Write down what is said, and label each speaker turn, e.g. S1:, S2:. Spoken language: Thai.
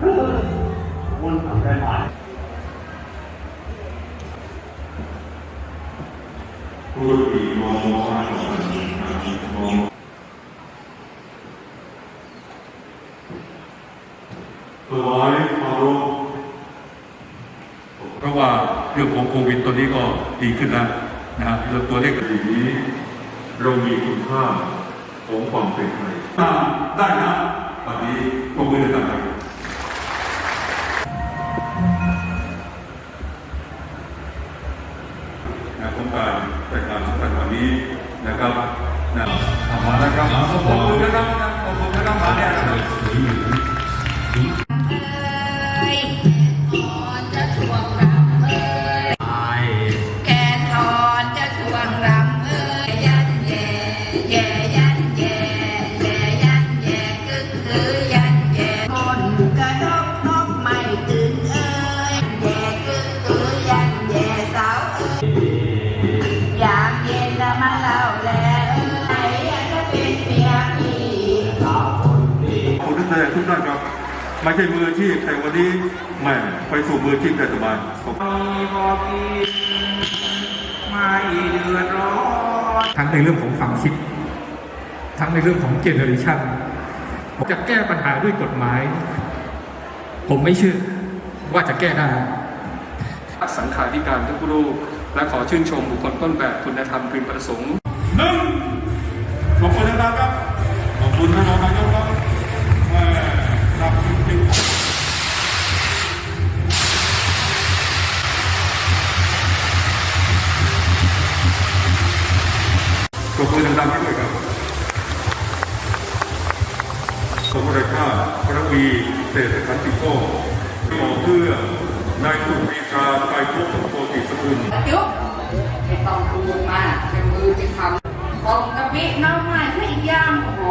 S1: คุณทำได้ไหม
S2: ผู้ที่มองว่าเราเป็นมองถวายเคารพเพราะว่าเรื่องของโควิดตัวนี้ก็ดีขึ้นแล้วนะเรื่องตัวเลขอย่างนี้เรามีคุณค่าของความเป็นไทยอ่าได้นะวันนี้ปรบมือดังๆ งการแต่การสำคัญวันนี้นะครับนะขอบคุณนะครับขอบคุณนะครับขอบคุณนะครับมาเนี่ยนะครับ
S3: ทุกท่านค
S2: รับไม่ใช่มืออาชีพแต่วันนี้แหม่ไปสู่มืออาชีพได้สบายขอบคุณ
S4: มีพอกินไม่เดือดร้อน
S5: ทั้งในเรื่องของความคิดทั้งในเรื่องของเจเนอเรชันผมจะแก้ปัญหาด้วยกฎหมาย ผมไม่เชื่อว่าจะแก้ได้
S6: สังขาธิการทุกรูป และขอชื่นชมบุคคลต้นแบบคุณธรรมพึงประสงค์
S2: หนึ่งขอบคุณนะครับครับขอบคุณท่านรองนายกครับแหม่ครับจริงๆขอบคุณ ดังๆให้ด้วยครับขอบคุณรายการพระวีเศรษฐขันติโก้ที่ออกเพื่อนายคุณปีชาไปพบโปติสกุล
S3: ยุบไม่ต้องพูดมากเป็นมือจะทำของกะปิน้ำใหม่ให้ย่างหอ้โห